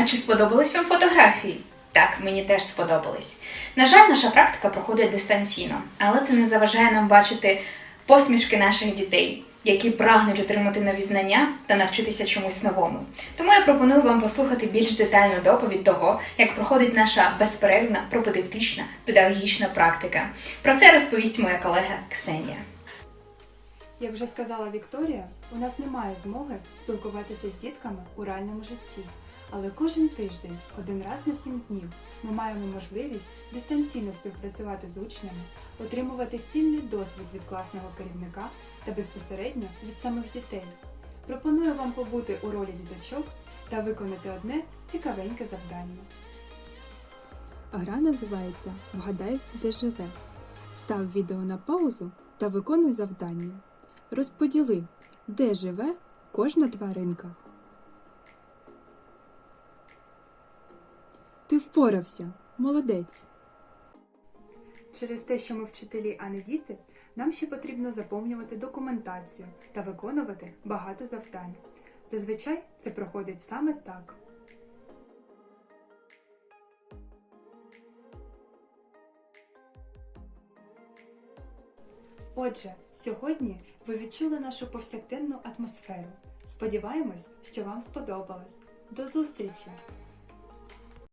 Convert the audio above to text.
А чи сподобались вам фотографії? Так, мені теж сподобались. На жаль, наша практика проходить дистанційно, але це не заважає нам бачити посмішки наших дітей, які прагнуть отримати нові знання та навчитися чомусь новому. Тому я пропоную вам послухати більш детальну доповідь того, як проходить наша безперервна пропедевтична педагогічна практика. Про це розповість моя колега Ксенія. Як вже сказала Вікторія, у нас немає змоги спілкуватися з дітками у реальному житті, але кожен тиждень, один раз на сім днів, ми маємо можливість дистанційно співпрацювати з учнями, отримувати цінний досвід від класного керівника та безпосередньо від самих дітей. Пропоную вам побути у ролі діточок та виконати одне цікавеньке завдання. Гра називається Вгадай, де живе. Став відео на паузу та виконуй завдання. Розподіли, де живе кожна тваринка. Ти впорався. Молодець. Через те, що ми вчителі, а не діти, нам ще потрібно заповнювати документацію та виконувати багато завдань. Зазвичай це проходить саме так. Отже, сьогодні ви відчули нашу повсякденну атмосферу. Сподіваємось, що вам сподобалось. До зустрічі!